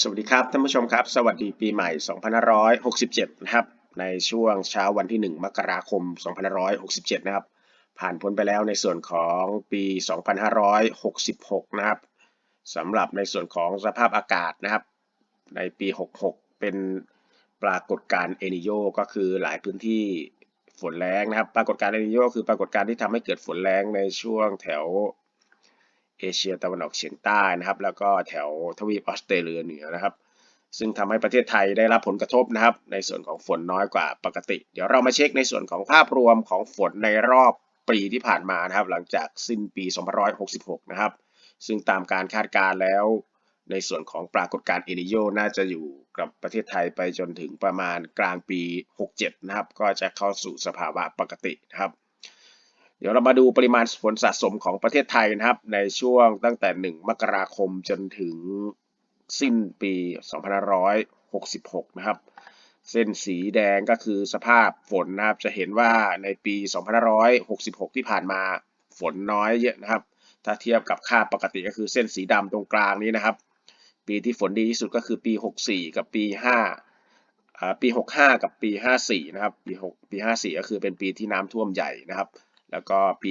สวัสดีครับท่านผู้ชมครับ สวัสดีปีใหม่ 2567 นะครับ ในช่วงเช้าวันที่ 1 มกราคม 2567 นะครับ ผ่านพ้นไปแล้วในส่วนของปี 2566 นะครับสำหรับในส่วนของสภาพอากาศนะครับ ในปี 66 เป็นปรากฏการณ์เอนิโยก็คือหลายพื้นที่ฝนแรงนะครับ ปรากฏการณ์เอนิโยคือปรากฏการณ์ที่ทำให้เกิดฝนแรงในช่วงแถว เอเชียตะวันออกเฉียงใต้นะครับ แล้วก็แถวทวีปออสเตรเลียเหนือนะครับ ซึ่งทำให้ประเทศไทยได้รับผลกระทบนะครับ ในส่วนของฝนน้อยกว่าปกติ เดี๋ยวเรามาเช็คในส่วนของภาพรวมของฝนในรอบปีที่ผ่านมานะครับ หลังจากสิ้นปี2566 นะครับ ซึ่งตามการคาดการณ์แล้ว ในส่วนของปรากฏการณ์เอนิโยน่าจะอยู่กับประเทศไทยไปจนถึงประมาณกลางปี 67 นะครับ ก็จะเข้าสู่สภาวะปกตินะครับ ดี๋ยวเรามาดูปริมาณฝนสะสมของประเทศไทยนะครับ ในช่วงตั้งแต่ 1 มกราคมจนถึงสิ้นปี 2566 นะครับ เส้นสีแดงก็คือสภาพฝนนะครับ จะเห็นว่าในปี 2566 ที่ผ่านมาฝนน้อยเยอะนะครับ ถ้าเทียบกับค่าปกติก็คือเส้นสีดำตรงกลางนี้นะครับ ปีที่ฝนดีที่สุดก็คือปี 64 กับปี 5 ปี 65 กับปี 54 นะครับ ปี 6 ปี 54 ก็คือเป็นปีที่น้ำท่วมใหญ่นะครับ แล้วก็ปี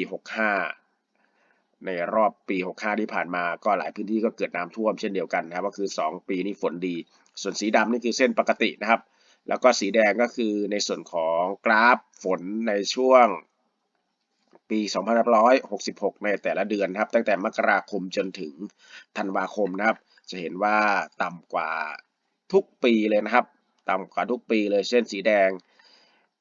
65 ในรอบปี 65 ที่ผ่านมาก็หลายพื้นที่ก็เกิดน้ำท่วมเช่นเดียวกันนะครับก็คือ 2 ปีนี้ฝนดี ส่วนสีดำนี่คือเส้นปกตินะครับ แล้วก็สีแดงก็คือในส่วนของกราฟฝนในช่วงปี2566 ในแต่ละเดือนนะครับ ตั้งแต่มกราคมจนถึงธันวาคมนะครับ จะเห็นว่าต่ำกว่าทุกปีเลยนะครับ ต่ำกว่าทุกปีเลยเส้นสีแดง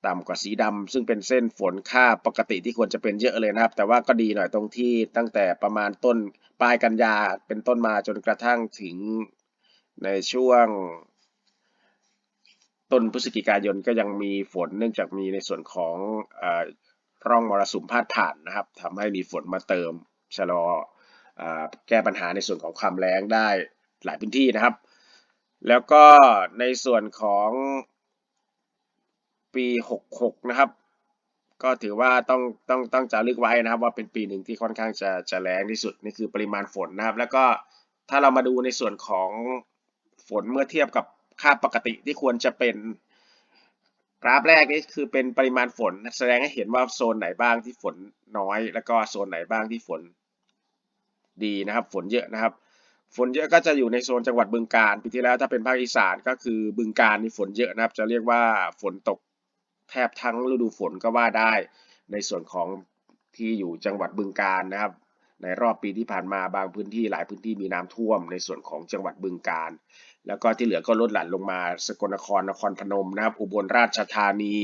ต่ำกว่าสีดำซึ่งเป็นเส้นฝนค่าปกติที่ควรจะเป็นเยอะเลยนะครับ แต่ว่าก็ดีหน่อยตรงที่ตั้งแต่ประมาณต้นปลายกันยาเป็นต้นมาจนกระทั่งถึงในช่วง ต้นพฤศจิกายนก็ยังมีฝน เนื่องจากมีในส่วนของอร่องมรสุมพาดผ่านนะครับทำให้มีฝนมาเติมชะลออแก้ปัญหาในส่วนของความแล้งได้หลายพื้นที่นะครับ แล้วก็ในส่วนของ ปี 66 นะครับ ก็ถือว่าต้องต้องต้องจารึกไว้นะครับ ว่าเป็นปีหนึ่งที่ค่อนข้างจะจะแรงที่สุดนี่คือปริมาณฝนนะครับ แล้วก็ถ้าเรามาดูในส่วนของฝนเมื่อเทียบกับค่าปกติที่ควรจะเป็นกราฟแรกนี่คือเป็นปริมาณฝน แสดงให้เห็นว่าโซนไหนบ้างที่ฝนน้อย แล้วก็โซนไหนบ้างที่ฝนดีนะครับ ฝนเยอะนะครับ ฝนเยอะก็จะอยู่ในโซนจังหวัดบึงกาฬปีที่แล้วถ้าเป็นภาคอีสานก็คือบึงกาฬนี่ฝนเยอะนะครับ จะเรียกว่าฝนตก แทบทั้งฤดูฝนก็ว่าได้ ในส่วนของที่อยู่จังหวัดบึงกาฬนะครับ ในรอบปีที่ผ่านมาบางพื้นที่หลายพื้นที่มีน้ำท่วม ในส่วนของจังหวัดบึงกาฬแล้วก็ที่เหลือก็ลดหลั่นลงมา สกลนครนครพนมนะครับ อุบลราชธานี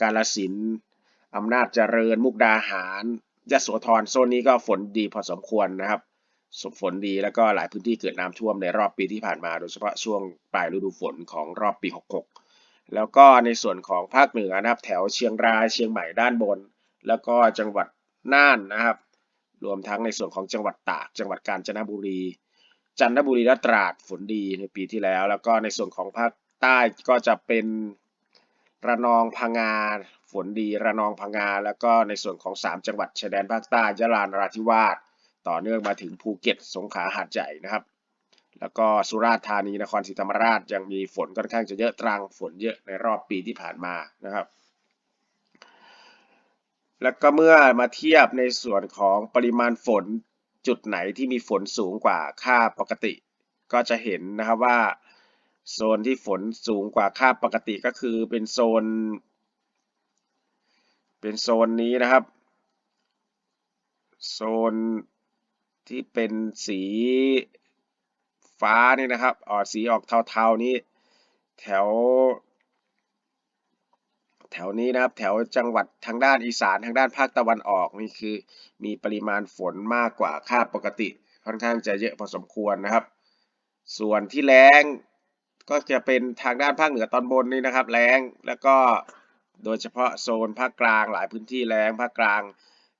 กาฬสินธุ์อำนาจเจริญ มุกดาหารยะโสธรโซนนี้ก็ฝนดีพอสมควรนะครับฝนดีแล้วก็หลายพื้นที่เกิดน้ำท่วมในรอบปีที่ผ่านมา โดยเฉพาะช่วงปลายฤดูฝนของรอบปี 66 แล้วก็ในส่วนของภาคเหนือนะครับ แถวเชียงรายเชียงใหม่ด้านบน แล้วก็จังหวัดน่านนะครับ รวมทั้งในส่วนของจังหวัดตาก จังหวัดกาญจนบุรี จันทบุรีและตราดฝนดีในปีที่แล้ว แล้วก็ในส่วนของภาคใต้ก็จะเป็นระนองพังงาฝนดีระนองพังงาแล้วก็ในส่วนของ 3 จังหวัดชายแดนภาคใต้ยะลานราธิวาสต่อเนื่องมาถึงภูเก็ตสงขลาหาดใหญ่นะครับ แล้วก็สุราษฎร์ธานีนครศรีธรรมราชยังมีฝนค่อนข้างจะเยอะตรังฝนเยอะในรอบปีที่ผ่านมานะครับ แล้วก็เมื่อมาเทียบในส่วนของปริมาณฝนจุดไหนที่มีฝนสูงกว่าค่าปกติ ก็จะเห็นนะครับว่าโซนที่ฝนสูงกว่าค่าปกติก็คือเป็นโซน เป็นโซนนี้นะครับ โซนที่เป็นสี ฟ้านี่นะครับออกสีออกเทาๆนี้ แถว แถวนี้นะครับ แถวจังหวัดทางด้านอีสานทางด้านภาคตะวันออกนี่คือ มีปริมาณฝนมากกว่าค่าปกติ ค่อนข้างจะเยอะพอสมควรนะครับ ส่วนที่แรงก็จะเป็นทางด้านภาคเหนือตอนบนนี่นะครับ แรงแล้วก็โดยเฉพาะโซนภาคกลางหลายพื้นที่แรงภาคกลาง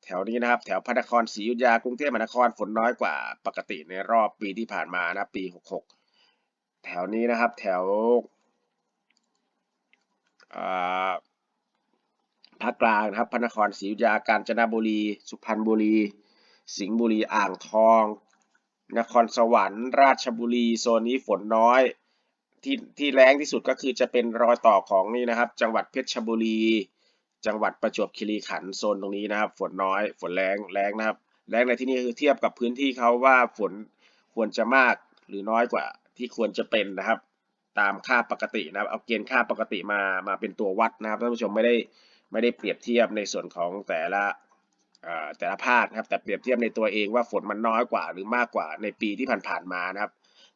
แถวนี้นะครับ แถวพระนครศรีอยุธยากรุงเทพมหานครฝนน้อยกว่าปกติในรอบปีที่ผ่านมานะปี 66 แถวนี้นะครับแถวภาคกลางนะครับพระนครศรีอยุธยากาญจนบุรี สุพรรณบุรี สิงห์บุรีอ่างทอง นครสวรรค์ ราชบุรีโซนนี้ฝนน้อยที่ที่แรงที่สุดก็คือจะเป็นรอยต่อของนี่นะครับ จังหวัดเพชรบุรี จังหวัดประจวบคีรีขันธ์โซนตรงนี้นะครับ ฝนน้อย ฝนแรงแรงนะครับ แรงในที่นี้คือเทียบกับพื้นที่เขาว่าฝนควรจะมากหรือน้อยกว่าที่ควรจะเป็นนะครับ ตามค่าปกตินะครับ เอาเกณฑ์ค่าปกติมามาเป็นตัววัดนะครับท่านผู้ชมไม่ได้ไม่ได้เปรียบเทียบในส่วนของแต่ละแต่ละภาคนะครับ แต่เปรียบเทียบในตัวเองว่าฝนมันน้อยกว่า หรือมากกว่าในปีที่ผ่านๆมานะครับ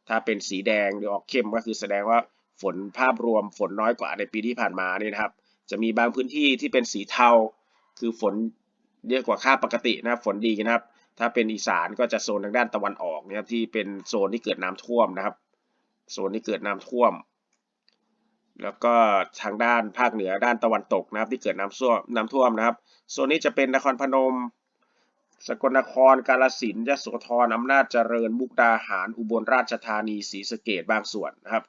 ถ้าเป็นสีแดงหรือออกเข้มก็คือแสดงว่าฝนภาพรวมฝนน้อยกว่าในปีที่ผ่านมานี่นะครับ จะมีบางพื้นที่ที่เป็นสีเทา คือฝนเยอะกว่าค่าปกตินะครับฝนดีนะครับ ถ้าเป็นอีสานก็จะโซนทางด้านตะวันออกนะครับที่เป็นโซนที่เกิดน้ำท่วมนะครับโซนที่เกิดน้ำท่วม แล้วก็ทางด้านภาคเหนือด้านตะวันตกนะครับ ที่เกิดน้ำท่วมน้ำท่วมนะครับโซนนี้จะเป็นนครพนม สกลนครกาฬสินธุ์ยโสธรอำนาจเจริญมุกดาหารอุบลราชธานีศรีสะเกษบางส่วนนะครับ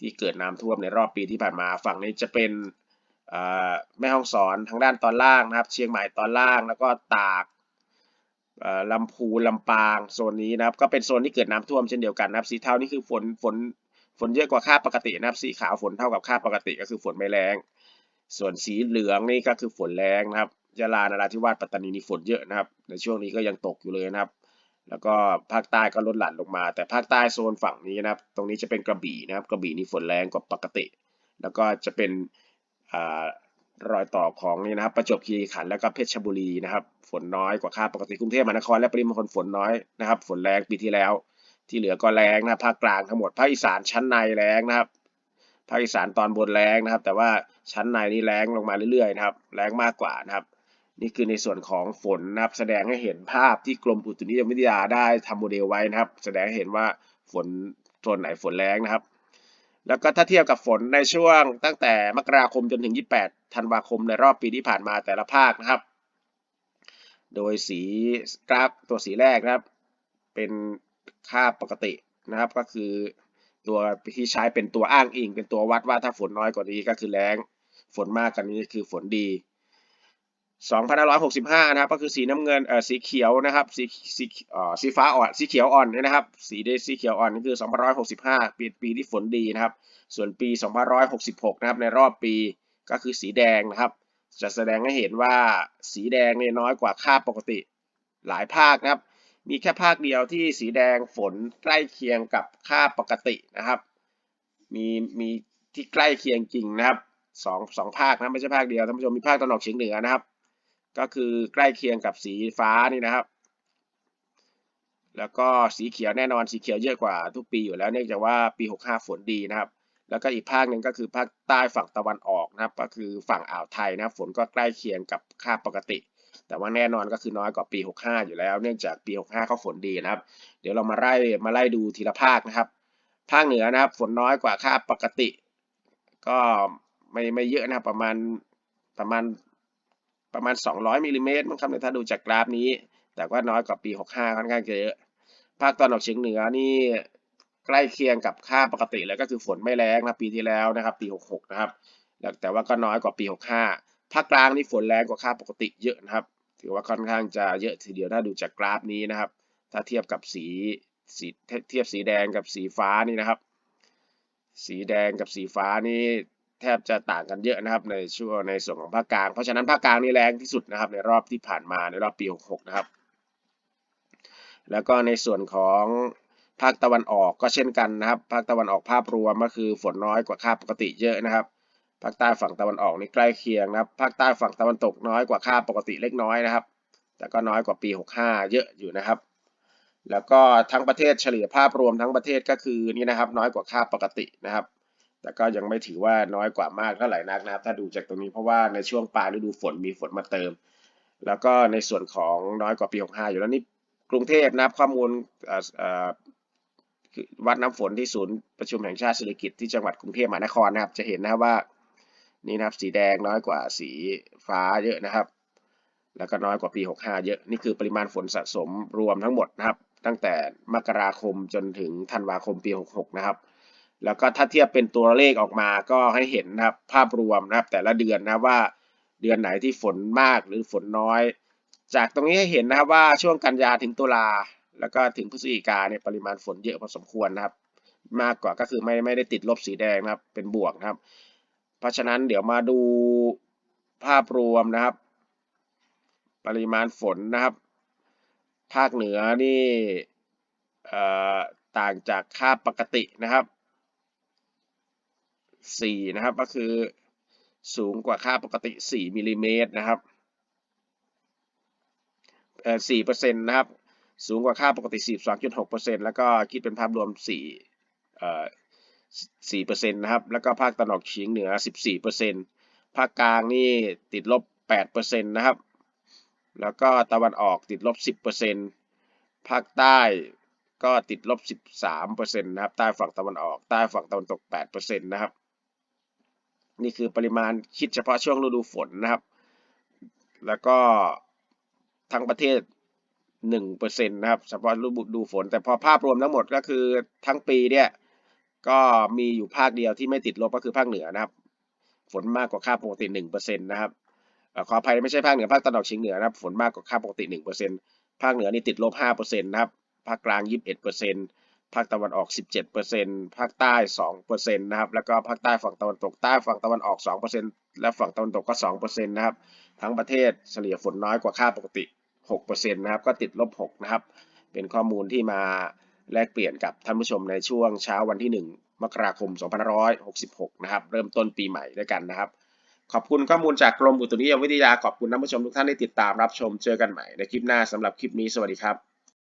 ที่เกิดน้ำท่วมในรอบปีที่ผ่านมาฝั่งนี้จะเป็น แม่ฮ่องสอนทางด้านตอนล่างนะครับ เชียงใหม่ตอนล่าง แล้วก็ตากลำพูลำปางโซนนี้นะครับ ก็เป็นโซนที่เกิดน้ำท่วมเช่นเดียวกันนะครับ สีเทานี่คือฝนฝนฝนเยอะกว่าค่าปกตินะครับ สีขาวฝนเท่ากับค่าปกติก็คือฝนไม่แรงส่วนสีเหลืองนี่ก็คือฝนแรงนะครับยะลานราธิวาสปัตตานีนี่ฝนเยอะนะครับ ในช่วงนี้ก็ยังตกอยู่เลยนะครับ แล้วก็ภาคใต้ก็ลดหลั่นลงมา แต่ภาคใต้โซนฝั่งนี้นะครับ ตรงนี้จะเป็นกระบี่นะครับ กระบี่นี่ฝนแรงกว่าปกติ แล้วก็จะเป็น รอยต่อของนี่นะครับ ประจวบคีรีขันธ์แล้วก็เพชรบุรีนะครับ ฝนน้อยกว่าค่าปกติกรุงเทพมหานครและปริมณฑลฝนน้อยนะครับ ฝนแรงปีที่แล้ว ที่เหลือก็แรงนะภาคกลางทั้งหมดภาคอีสานชั้นในแรงนะครับภาคอีสานตอนบนแรงนะครับ แต่ว่าชั้นในนี่แรงลงมาเรื่อยๆนะครับ แรงมากกว่านะครับ นี่คือในส่วนของฝนนะครับ แสดงให้เห็นภาพที่กรมอุตุนิยมวิทยาได้ทำโมเดลไว้นะครับ แสดงให้เห็นว่าฝนโซนไหนฝนแรงนะครับ แล้วก็ถ้าเทียบกับฝนในช่วงตั้งแต่มกราคมจนถึง 28 ธันวาคมในรอบปีที่ผ่านมาแต่ละภาคนะครับ โดยสีกราฟตัวสีแรกนะครับ เป็นค่าปกตินะครับก็คือตัวที่ใช้เป็นตัวอ้างอิง เป็นตัววัดว่าถ้าฝนน้อยกว่านี้ก็คือแรงฝนมากกว่านี้คือฝนดี 2565 นะครับ ก็คือสีน้ำเงินเอ่อสีเขียวนะครับสีสีเอ่อสีฟ้าอ่อนสีเขียวอ่อนเนี่ยนะครับ สีเดสีเขียวอ่อนนี่คือ 2565 ปีปีที่ฝนดีนะครับ ส่วนปี 2566 นะครับ ในรอบปีก็คือสีแดงนะครับ จะแสดงให้เห็นว่าสีแดงเนี่ยน้อยกว่าค่าปกติหลายภาคนะครับ มีแค่ภาคเดียวที่สีแดงฝนใกล้เคียงกับค่าปกตินะครับ มีมีที่ใกล้เคียงจริงนะครับสองสองภาคนะไม่ใช่ภาคเดียวท่านผู้ชมมีภาคตะวันออกเฉียงเหนือนะครับ ก็คือใกล้เคียงกับสีฟ้านี่นะครับ แล้วก็สีเขียวแน่นอนสีเขียวเยอะกว่าทุกปีอยู่แล้วเนื่องจากว่าปี 65 ฝนดีนะครับ แล้วก็อีกภาคหนึ่งก็คือภาคใต้ฝั่งตะวันออกนะครับ ก็คือฝั่งอ่าวไทยนะครับ ฝนก็ใกล้เคียงกับค่าปกติ แต่ว่าแน่นอนก็คือน้อยกว่าปี 65 อยู่แล้ว เนื่องจากปี 65 เขาฝนดีนะครับ เดี๋ยวเรามาไล่มาไล่ดูทีละภาคนะครับ ภาคเหนือนะครับ ฝนน้อยกว่าค่าปกติ ก็ไม่ไม่เยอะนะครับประมาณประมาณ ประมาณ 200มิลลิเมตรมั้งครับเนี่ยถ้าดูจากกราฟนี้ แต่ว่าน้อยกว่าปี 65 ค่อนข้างเยอะ ภาคตะวันออกเฉียงเหนือนี่ใกล้เคียงกับค่าปกติเลยก็คือฝนไม่แรงนะปีที่แล้วนะครับ ปี 66 นะครับแล้วแต่ว่าก็น้อยกว่าปี 65 ภาคกลางนี่ฝนแรงกว่าค่าปกติเยอะนะครับ ถือว่าค่อนข้างจะเยอะทีเดียวถ้าดูจากกราฟนี้นะครับ ถ้าเทียบกับสีสีเทียบสีแดงกับสีฟ้านี่นะครับ สีแดงกับสีฟ้านี่ แทบจะต่างกันเยอะนะครับในช่วงในส่วนของภาคกลาง เพราะฉะนั้นภาคกลางนี่แรงที่สุดนะครับในรอบที่ผ่านมาในรอบปี 66 นะครับ แล้วก็ในส่วนของภาคตะวันออกก็เช่นกันนะครับ ภาคตะวันออกภาพรวมก็คือฝนน้อยกว่าค่าปกติเยอะนะครับ ภาคใต้ฝั่งตะวันออกนี่ใกล้เคียงนะครับ ภาคใต้ฝั่งตะวันตกน้อยกว่าค่าปกติเล็กน้อยนะครับ แต่ก็น้อยกว่าปี 65 เยอะอยู่นะครับแล้วก็ทั้งประเทศเฉลี่ยภาพรวมทั้งประเทศก็คือนี่นะครับน้อยกว่าค่าปกตินะครับ แต่ก็ยังไม่ถือว่าน้อยกว่ามากเท่าไหร่นักนะครับ ถ้าดูจากตรงนี้เพราะว่าในช่วงปลายฤดูฝนมีฝนมาเติม แล้วก็ในส่วนของน้อยกว่าปี65อยู่แล้วนี่กรุงเทพนะครับข้อมูลวัดน้ำฝนที่ศูนย์ประชุมแห่งชาติเศรษฐกิจที่จังหวัดกรุงเทพมหานครนะครับ จะเห็นนะครับว่านี่นะครับสีแดงน้อยกว่าสีฟ้าเยอะนะครับ แล้วก็น้อยกว่าปี 65 เยอะ นี่คือปริมาณฝนสะสมรวมทั้งหมดนะครับ ตั้งแต่มกราคมจนถึงธันวาคมปี 66 นะครับ แล้วก็ถ้าเทียบเป็นตัวเลขออกมาก็ให้เห็นนะครับภาพรวมนะครับแต่ละเดือนนะว่าเดือนไหนที่ฝนมากหรือฝนน้อย จากตรงนี้ให้เห็นนะครับว่าช่วงกันยาถึงตุลาแล้วก็ถึงพฤศจิกาเนี่ยปริมาณฝนเยอะพอสมควรนะครับ มากกว่าก็คือไม่ไม่ได้ติดลบสีแดงนะครับเป็นบวกนะครับ เพราะฉะนั้นเดี๋ยวมาดูภาพรวมนะครับ ปริมาณฝนนะครับ ภาคเหนือนี่ต่างจากค่าปกตินะครับ 4 นะครับ ก็คือสูงกว่าค่าปกติ 4มิลลิเมตรนะครับเอ่อ4เปอร์เซ็นต์นะครับ สูงกว่าค่าปกติ 42.6เปอร์เซ็นต์แล้วก็คิดเป็นภาพรวม4เอ่อ4เปอร์เซ็นต์นะครับ แล้วก็ภาคตะวันออกเฉียงเหนือ 14เปอร์เซ็นต์ภาคกลางนี่ติดลบ8เปอร์เซ็นต์นะครับ แล้วก็ตะวันออกติดลบ 10เปอร์เซ็นต์ภาคใต้ก็ติดลบ 13เปอร์เซ็นต์นะครับ ใต้ฝั่งตะวันออก ใต้ฝั่งตะวันตก8เปอร์เซ็นต์นะครับ นี่คือปริมาณคิดเฉพาะช่วงฤดูฝนนะครับ แล้วก็ทั้งประเทศ1เปอร์เซ็นต์นะครับเฉพาะฤดูฝน แต่พอภาพรวมทั้งหมดก็คือทั้งปีเนี่ยก็มีอยู่ภาคเดียวที่ไม่ติดลบก็คือภาคเหนือนะครับ ฝนมากกว่าค่าปกติ1เปอร์เซ็นต์นะครับขออภัยไม่ใช่ภาคเหนือภาคตะวันออกเฉียงเหนือนะครับ ฝนมากกว่าค่าปกติ1เปอร์เซ็นต์ภาคเหนือนี่ติดลบ5เปอร์เซ็นต์นะครับภาคกลาง 21เปอร์เซ็นต์ ภาคตะวันออก 17เปอร์เซ็นต์ภาคใต้2เปอร์เซ็นะครับ แล้วก็ภาคใต้ฝั่งตะวันตกใต้ฝั่งตะวันออก2เปอร์เซ็นต์และฝั่งตะวันตกก็2เปอร์เซ็นะครับ ทั้งประเทศเฉลี่ยฝนน้อยกว่าค่าปกติ6เปอร์เซ็นต์นะครับ ก็ติดลบ 6 นะครับ เป็นข้อมูลที่มาแลกเปลี่ยนกับท่านผู้ชมในช่วงเช้าวันที่ 1 มกราคม 2566 นะครับ เริ่มต้นปีใหม่ด้วยกันนะครับ ขอบคุณข้อมูลจากกรมอุตุนิยมวิทยา ขอบคุณท่านผู้ชมทุกท่านที่ติดตามรับชม เจอกันใหม่ในคลิปหน้าสำหรับคลิปนี้ สวัสดีครับ